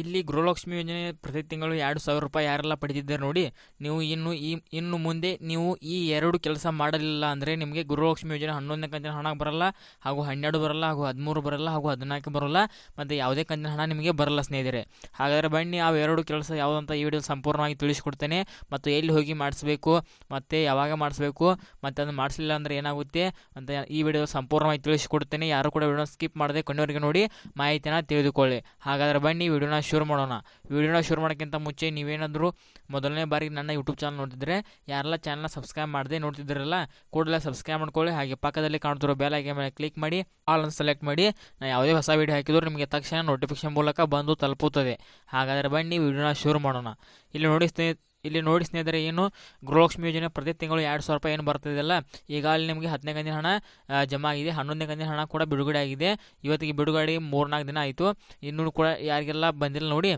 ಇಲ್ಲಿ ಗೃಹಲಕ್ಷ್ಮಿ ಯೋಜನೆ ಪ್ರತಿ ತಿಂಗಳು ಎರಡು ಸಾವಿರ ರೂಪಾಯಿ ಯಾರೆಲ್ಲ ಪಡೆದಿದ್ದಾರೆ ನೋಡಿ, ನೀವು ಇನ್ನು ಈ, ಇನ್ನು ಮುಂದೆ ನೀವು ಈ ಎರಡು ಕೆಲಸ ಮಾಡಲಿಲ್ಲ ಅಂದರೆ ನಿಮಗೆ ಗೃಹಲಕ್ಷ್ಮಿ ಯೋಜನೆ ಹನ್ನೊಂದನೇ ಕಂತಿನ ಹಣ ಬರಲ್ಲ, ಹಾಗೂ ಹನ್ನೆರಡು ಬರಲ್ಲ, ಹಾಗೂ ಹದಿಮೂರು ಬರಲ್ಲ, ಹಾಗೂ ಹದಿನಾಲ್ಕು ಬರಲ್ಲ, ಮತ್ತು ಯಾವುದೇ ಕಂತಿನ ಹಣ ನಿಮಗೆ ಬರಲ್ಲ ಸ್ನೇಹಿತರೆ. ಹಾಗಾದರೆ ಬನ್ನಿ, ಆ ಎರಡು ಕೆಲಸ ಯಾವುದಂತ ಈ ವಿಡಿಯೋ ಸಂಪೂರ್ಣವಾಗಿ ತಿಳಿಸ್ಕೊಡ್ತೇನೆ. ಮತ್ತು ಎಲ್ಲಿ ಹೋಗಿ ಮಾಡಿಸಬೇಕು, ಮತ್ತು ಯಾವಾಗ ಮಾಡಿಸಬೇಕು, ಮತ್ತು ಅದನ್ನು ಮಾಡಿಸಲಿಲ್ಲ ಅಂದರೆ ಏನಾಗುತ್ತೆ ಅಂತ ಈ ವಿಡಿಯೋ ಸಂಪೂರ್ಣವಾಗಿ ತಿಳಿಸ್ಕೊಡ್ತೇನೆ. ಯಾರು ಕೂಡ ವಿಡಿಯೋ ಸ್ಕಿಪ್ ಮಾಡದೆ ಕೊನೆವರೆಗೆ ನೋಡಿ ಮಾಹಿತಿನ ತಿಳಿದುಕೊಳ್ಳಿ. ಹಾಗಾದರೆ ಬನ್ನಿ, ವಿಡಿಯೋನ ಶುರು ಮಾಡೋಣ. ವಿಡಿಯೋನ ಶುರು ಮಾಡೋಕ್ಕಿಂತ ಮುಂಚೆ ನೀವೇನಾದರೂ ಮೊದಲನೇ ಬಾರಿಗೆ ನನ್ನ ಯೂಟ್ಯೂಬ್ ಚಾನಲ್ ನೋಡ್ತಿದ್ರೆ, ಯಾರೆಲ್ಲ ಚಾನಲ್ನ ಸಬ್ಸ್ಕ್ರೈಬ್ ಮಾಡದೆ ನೋಡ್ತಿದ್ದೀರಲ್ಲ, ಕೂಡಲೇ ಸಬ್ಸ್ಕ್ರೈಬ್ ಮಾಡ್ಕೊಳ್ಳಿ. ಹಾಗೆ ಪಕ್ಕದಲ್ಲಿ ಕಾಣ್ತಿರೋ ಬೆಲ್ ಐಕೆ ಮೇಲೆ ಕ್ಲಿಕ್ ಮಾಡಿ ಆಲ್ ಅನ್ನು ಸೆಲೆಕ್ಟ್ ಮಾಡಿ. ನಾನು ಯಾವುದೇ ಹೊಸ ವಿಡಿಯೋ ಹಾಕಿದ್ರು ನಿಮಗೆ ತಕ್ಷಣ ನೋಟಿಫಿಕೇಶನ್ ಮೂಲಕ ಬಂದು ತಲುಪುತ್ತದೆ. ಹಾಗಾದರೆ ಬನ್ನಿ, ವಿಡಿಯೋನ ಶುರು ಮಾಡೋಣ. ಇಲ್ಲಿ ನೋಡಿ ಸ್ನೇಹಿತ ಇಲ್ಲಿ ನೋಡಿ ಸ್ನೇಹಿತರೆ, ಏನು ಗೃಹಲಕ್ಷ್ಮಿ ಯೋಜನೆ ಪ್ರತಿ ತಿಂಗಳು ಎರಡು ಸಾವಿರ ರೂಪಾಯಿ ಏನು ಬರ್ತಿದೆಯಲ್ಲ ಅಲ್ಲಿ ನಿಮಗೆ ಹತ್ತನೇ ಕಂದಿನ ಹಣ ಜಮಾ ಆಗಿದೆ. ಹನ್ನೊಂದನೇ ಕಂದಿನ ಹಣ ಕೂಡ ಬಿಡುಗಡೆ ಆಗಿದೆ. ಇವತ್ತಿಗೆ ಬಿಡುಗಡೆ ಮೂರ್ನಾಲ್ಕು ದಿನ ಆಯಿತು. ಇನ್ನೂ ಕೂಡ ಯಾರಿಗೆಲ್ಲ ಬಂದಿಲ್ಲ ನೋಡಿ,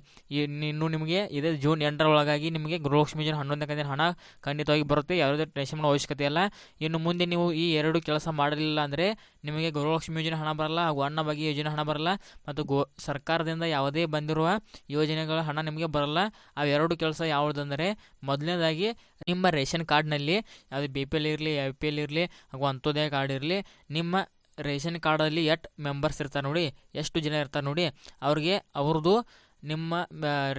ಇನ್ನು ನಿಮಗೆ ಇದೇ ಜೂನ್ ಎಂಟರ ಒಳಗಾಗಿ ನಿಮಗೆ ಗೃಹಲಕ್ಷ್ಮಿ ಯೋಜನೆ ಹನ್ನೊಂದನೇ ಕಂದಿನ ಹಣ ಖಂಡಿತವಾಗಿ ಬರುತ್ತೆ. ಯಾವುದೇ ಟೆನ್ಷನ್ ಮಾಡೋ ಅವಶ್ಯಕತೆ ಇಲ್ಲ. ಇನ್ನು ಮುಂದೆ ನೀವು ಈ ಎರಡು ಕೆಲಸ ಮಾಡಲಿಲ್ಲ ಅಂದರೆ ನಿಮಗೆ ಗೃಹಲಕ್ಷ್ಮಿ ಯೋಜನೆ ಹಣ ಬರಲ್ಲ, ಹಾಗೂ ಅನ್ನ ಬಗ್ಗೆ ಯೋಜನೆ ಹಣ ಬರಲ್ಲ, ಮತ್ತು ಗೋ, ಸರ್ಕಾರದಿಂದ ಯಾವುದೇ ಬಂದಿರುವ ಯೋಜನೆಗಳ ಹಣ ನಿಮಗೆ ಬರಲ್ಲ. ಅವೆರಡು ಕೆಲಸ ಯಾವುದಂದರೆ ಮೊದಲನೇದಾಗಿ ನಿಮ್ಮ ರೇಷನ್ ಕಾರ್ಡ್ನಲ್ಲಿ ಯಾವುದೇ ಬಿ ಪಿ ಎಲ್ ಇರಲಿ ಎ ಪಿ ಎಲ್ ಇರಲಿ, ಹಾಗೂ ಅಂತ್ಯೋದಯ ಕಾರ್ಡ್ ಇರಲಿ, ನಿಮ್ಮ ರೇಷನ್ ಕಾರ್ಡಲ್ಲಿ ಎಷ್ಟು ಮೆಂಬರ್ಸ್ ಇರ್ತಾರೆ ನೋಡಿ, ಎಷ್ಟು ಜನ ಇರ್ತಾರೆ ನೋಡಿ, ಅವ್ರಿಗೆ ಅವ್ರದ್ದು ನಿಮ್ಮ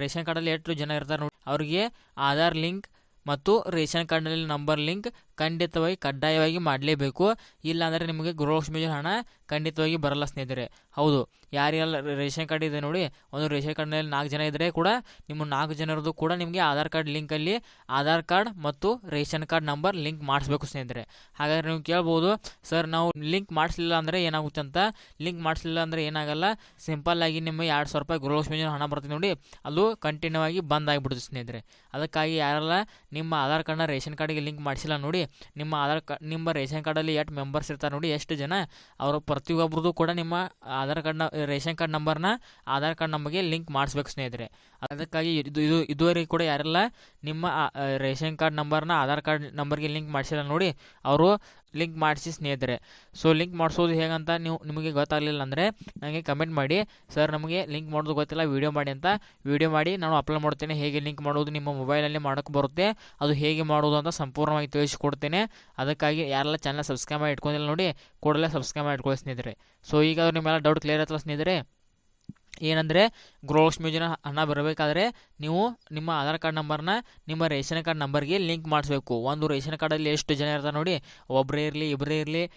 ರೇಷನ್ ಕಾರ್ಡಲ್ಲಿ ಎಷ್ಟು ಜನ ಇರ್ತಾರೆ ನೋಡಿ, ಅವ್ರಿಗೆ ಆಧಾರ್ ಲಿಂಕ್ ಮತ್ತು ರೇಷನ್ ಕಾರ್ಡ್ನಲ್ಲಿ ನಂಬರ್ ಲಿಂಕ್ ಖಂಡಿತವಾಗಿ ಕಡ್ಡಾಯವಾಗಿ ಮಾಡಲೇಬೇಕು. ಇಲ್ಲಾಂದರೆ ನಿಮಗೆ ಗೃಹಲಕ್ಷ್ಮಿ ಯೋಜನೆ ಹಣ ಖಂಡಿತವಾಗಿ ಬರಲ್ಲ ಸ್ನೇಹಿತರೆ. ಹೌದು ಯಾರ್ಯಾರು ರೇಷನ್ ಕಾರ್ಡ್ ಇದೆ ನೋಡಿ, ಒಂದು ರೇಷನ್ ಕಾರ್ಡ್ನಲ್ಲಿ ನಾಲ್ಕು ಜನ ಇದ್ದರೆ ಕೂಡ ನಿಮ್ಮ ನಾಲ್ಕು ಜನರದ್ದು ಕೂಡ ನಿಮಗೆ ಆಧಾರ್ ಕಾರ್ಡ್ ಲಿಂಕಲ್ಲಿ ಆಧಾರ್ ಕಾರ್ಡ್ ಮತ್ತು ರೇಷನ್ ಕಾರ್ಡ್ ನಂಬರ್ ಲಿಂಕ್ ಮಾಡಿಸ್ಬೇಕು ಸ್ನೇಹಿತರೆ. ಹಾಗಾದರೆ ನೀವು ಕೇಳ್ಬೋದು, ಸರ್ ನಾವು ಲಿಂಕ್ ಮಾಡಿಸಲಿಲ್ಲ ಅಂದರೆ ಏನಾಗುತ್ತೆ ಅಂತ. ಲಿಂಕ್ ಮಾಡಿಸಲಿಲ್ಲ ಅಂದರೆ ಏನಾಗಲ್ಲ, ಸಿಂಪಲ್ ಆಗಿ ನಿಮಗೆ ಎರಡು ಸಾವಿರ ರೂಪಾಯಿ ಗೃಹಲಕ್ಷ್ಮಿ ಯೋಜನೆ ಹಣ ಬರ್ತೀವಿ ನೋಡಿ, ಅದು ಕಂಟಿನ್ಯೂ ಆಗಿ ಬಂದ್ ಆಗಿಬಿಡುತ್ತೆ ಸ್ನೇಹಿತರೆ. ಅದಕ್ಕಾಗಿ ಯಾರೆಲ್ಲ ನಿಮ್ಮ ಆಧಾರ್ ಕಾರ್ಡ್ನ ರೇಷನ್ ಕಾರ್ಡಿಗೆ ಲಿಂಕ್ ಮಾಡಿಸಿಲ್ಲ ನೋಡಿ ನಿಮ್ಮ ಆಧಾರ್ ಕಾರ್ಡ್ ನಿಮ್ಮ ರೇಷನ್ ಕಾರ್ಡಲ್ಲಿ ಎಷ್ಟು ಮೆಂಬರ್ಸ್ ಇರ್ತಾರೆ ನೋಡಿ, ಎಷ್ಟು ಜನ ಅವರು ಪ್ರತಿಯೊಬ್ಬರದು ಕೂಡ ನಿಮ್ಮ ಆಧಾರ್ ಕಾರ್ಡ್ನ ರೇಷನ್ ಕಾರ್ಡ್ ನಂಬರ್ನ ಆಧಾರ್ ಕಾರ್ಡ್ ನಮಗೆ ಲಿಂಕ್ ಮಾಡಿಸ್ಬೇಕು ಸ್ನೇಹಿತರೆ. ಅದಕ್ಕಾಗಿ ಇದು ಇದು ಇದುವರೆಗೆ ಕೂಡ ಯಾರೆಲ್ಲ ನಿಮ್ಮ ರೇಷನ್ ಕಾರ್ಡ್ ನಂಬರ್ನ ಆಧಾರ್ ಕಾರ್ಡ್ ನಂಬರ್ಗೆ ಲಿಂಕ್ ಮಾಡಿಸಿಲ್ಲ ನೋಡಿ, ಅವರು ಲಿಂಕ್ ಮಾಡಿಸಿ ಸ್ನೇಹಿತರೆ. ಸೊ ಲಿಂಕ್ ಮಾಡಿಸೋದು ಹೇಗಂತ ನೀವು, ನಿಮಗೆ ಗೊತ್ತಾಗಲಿಲ್ಲ ಅಂದರೆ ನನಗೆ ಕಮೆಂಟ್ ಮಾಡಿ. ಸರ್ ನಮಗೆ ಲಿಂಕ್ ಮಾಡೋದು ಗೊತ್ತಿಲ್ಲ ವೀಡಿಯೋ ಮಾಡಿ ಅಂತ. ವೀಡಿಯೋ ಮಾಡಿ, ನಾನು ಅಪ್ಲೋಡ್ ಮಾಡ್ತೇನೆ. ಹೇಗೆ ಲಿಂಕ್ ಮಾಡೋದು ನಿಮ್ಮ ಮೊಬೈಲಲ್ಲಿ ಮಾಡೋಕ್ಕೆ ಬರುತ್ತೆ, ಅದು ಹೇಗೆ ಮಾಡೋದು ಅಂತ ಸಂಪೂರ್ಣವಾಗಿ ತಿಳಿಸಿಕೊಡ್ತೇನೆ. ಅದಕ್ಕಾಗಿ ಯಾರೆಲ್ಲ ಚಾನಲ್ ಸಬ್ಸ್ಕ್ರೈಬ್ ಮಾಡಿ ಇಟ್ಕೊಂಡಿಲ್ಲ ನೋಡಿ, ಕೂಡಲೇ ಸಬ್ಸ್ಕ್ರೈಬ್ ಮಾಡಿ ಇಟ್ಕೊಳ್ಳಿ ಸ್ನೇಹಿತರೆ. ಸೊ ಈಗ ನಿಮ್ಮೆಲ್ಲ ಡೌಟ್ ಕ್ಲಿಯರ್ ಆಯ್ತಲ್ಲ ಸ್ನೇಹಿತರೆ? ಏನಂದರೆ, ಗೃಹಲಕ್ಷ್ಮಿ ಯೋಜನೆ ಹಣ ಬರಬೇಕಾದ್ರೆ ನೀವು ನಿಮ್ಮ ಆಧಾರ್ ಕಾರ್ಡ್ ನಂಬರ್ನ ನಿಮ್ಮ ರೇಷನ್ ಕಾರ್ಡ್ ನಂಬರ್ಗೆ ಲಿಂಕ್ ಮಾಡಿಸ್ಬೇಕು. ಒಂದು ರೇಷನ್ ಕಾರ್ಡಲ್ಲಿ ಎಷ್ಟು ಜನ ಇರ್ತಾರೆ ನೋಡಿ ಒಬ್ಬರೇ ಇರಲಿ ಇಬ್ಬರೇ ಇರಲಿ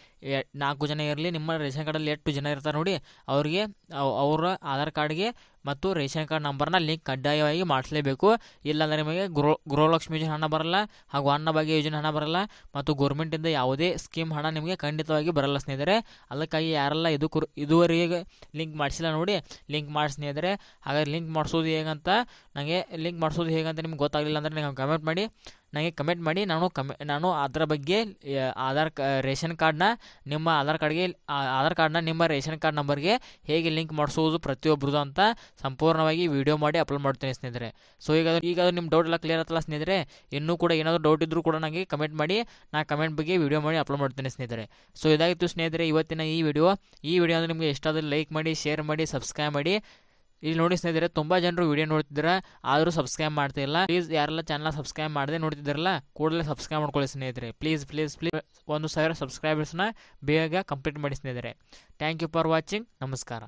ನಾಲ್ಕು ಜನ ಇರಲಿ, ನಿಮ್ಮ ರೇಷನ್ ಕಾರ್ಡಲ್ಲಿ ಎಷ್ಟು ಜನ ಇರ್ತಾರೆ ನೋಡಿ, ಅವರಿಗೆ, ಅವ್- ಅವರ ಆಧಾರ್ ಕಾರ್ಡ್ಗೆ ಮತ್ತು ರೇಷನ್ ಕಾರ್ಡ್ ನಂಬರ್ನ ಲಿಂಕ್ ಕಡ್ಡಾಯವಾಗಿ ಮಾಡಿಸಲೇಬೇಕು. ಇಲ್ಲಾಂದರೆ ನಿಮಗೆ ಗೃಹ, ಗೃಹಲಕ್ಷ್ಮಿ ಯೋಜನೆ ಹಣ ಬರಲ್ಲ ಹಾಗೂ ಅನ್ನಭಾಗ್ಯ ಯೋಜನೆ ಹಣ ಬರಲ್ಲ ಮತ್ತು ಗೌರ್ಮೆಂಟಿಂದ ಯಾವುದೇ ಸ್ಕೀಮ್ ಹಣ ನಿಮಗೆ ಖಂಡಿತವಾಗಿ ಬರಲ್ಲ ಸ್ನೇಹಿತರೆ. ಅದಕ್ಕಾಗಿ ಯಾರೆಲ್ಲ ಇದು ಕುರ್, ಇದುವರೆಗೆ ಲಿಂಕ್ ಮಾಡಿಸಿಲ್ಲ ನೋಡಿ, ಲಿಂಕ್ ಮಾಡಿ ಸ್ನೇಹಿತರೆ. ಹಾಗಾದ್ರೆ ಲಿಂಕ್ ಮಾಡಿಸೋದು ಹೇಗಂತ, ನನಗೆ ಲಿಂಕ್ ಮಾಡಿಸೋದು ಹೇಗಂತ ನಿಮ್ಗೆ ಗೊತ್ತಾಗಲಿಲ್ಲ ಅಂದರೆ ನೀವು ಕಮೆಂಟ್ ಮಾಡಿ. ನನಗೆ ಕಮೆಂಟ್ ಮಾಡಿ ನಾನು ಕಮೆ ನಾನು ಅದರ ಬಗ್ಗೆ ಆಧಾರ್ ರೇಷನ್ ಕಾರ್ಡ್ನ ನಿಮ್ಮ ಆಧಾರ್ ಕಾರ್ಡ್ಗೆ ಆಧಾರ್ ಕಾರ್ಡ್ನ ನಿಮ್ಮ ರೇಷನ್ ಕಾರ್ಡ್ ನಂಬರ್ಗೆ ಹೇಗೆ ಲಿಂಕ್ ಮಾಡಿಸೋದು ಪ್ರತಿಯೊಬ್ಬರದು ಅಂತ ಸಂಪೂರ್ಣವಾಗಿ ವಿಡಿಯೋ ಮಾಡಿ ಅಪ್ಲೋಡ್ ಮಾಡ್ತೀನಿ ಸ್ನೇಹಿತರೆ. ಸೊ ಈಗ ಈಗ ನಿಮ್ಮ ಡೌಟ್ ಎಲ್ಲ ಕ್ಲಿಯರ್ ಆಗ್ತಲ್ಲ ಸ್ನೇಹಿತರೆ? ಇನ್ನೂ ಕೂಡ ಏನಾದರೂ ಡೌಟ್ ಇದ್ದರೂ ಕೂಡ ನನಗೆ ಕಮೆಂಟ್ ಮಾಡಿ ನಾ ಕಮೆಂಟ್ ಬಗ್ಗೆ ವಿಡಿಯೋ ಮಾಡಿ ಅಪ್ಲೋಡ್ ಮಾಡ್ತೀನಿ ಸ್ನೇಹಿತರೆ. ಸೊ ಇದಾಗಿತ್ತು ಸ್ನೇಹಿತರೆ, ಇವತ್ತಿನ ಈ ವಿಡಿಯೋ ಈ ವಿಡಿಯೋ ಅಂದರೆ ನಿಮಗೆ ಇಷ್ಟ ಆದರೆ ಲೈಕ್ ಮಾಡಿ ಶೇರ್ ಮಾಡಿ ಸಬ್ಸ್ಕ್ರೈಬ್ ಮಾಡಿ. ಇಲ್ಲಿ ನೋಡಿ ಸ್ನೇಹಿತರೆ, ತುಂಬಾ ಜನರು ವಿಡಿಯೋ ನೋಡ್ತಿದ್ರ ಆದರೂ ಸಬ್ಸ್ಕ್ರೈಬ್ ಮಾಡ್ತಿಲ್ಲ ಪ್ಲೀಸ್ ಯಾರೆಲ್ಲ ಚಾನಲ್ ಸಬ್ಸ್ಕ್ರೈಬ್ ಮಾಡದೆ ನೋಡ್ತಿದ್ರಲ್ಲ ಕೂಡಲೇ ಸಬ್ಸ್ಕ್ರೈಬ್ ಮಾಡ್ಕೊಳ್ಳಿ ಸ್ನೇಹಿತರೆ. ಪ್ಲೀಸ್ ಪ್ಲೀಸ್ ಪ್ಲೀಸ್ ಒಂದು ಸಾವಿರ ಸಬ್ಸ್ಕ್ರೈಬರ್ಸ್ನ ಬೇಗ ಕಂಪ್ಲೀಟ್ ಮಾಡಿ ಸ್ನೇಹಿತರೆ. ಥ್ಯಾಂಕ್ ಯು ಫಾರ್ ವಾಚಿಂಗ್ ನಮಸ್ಕಾರ.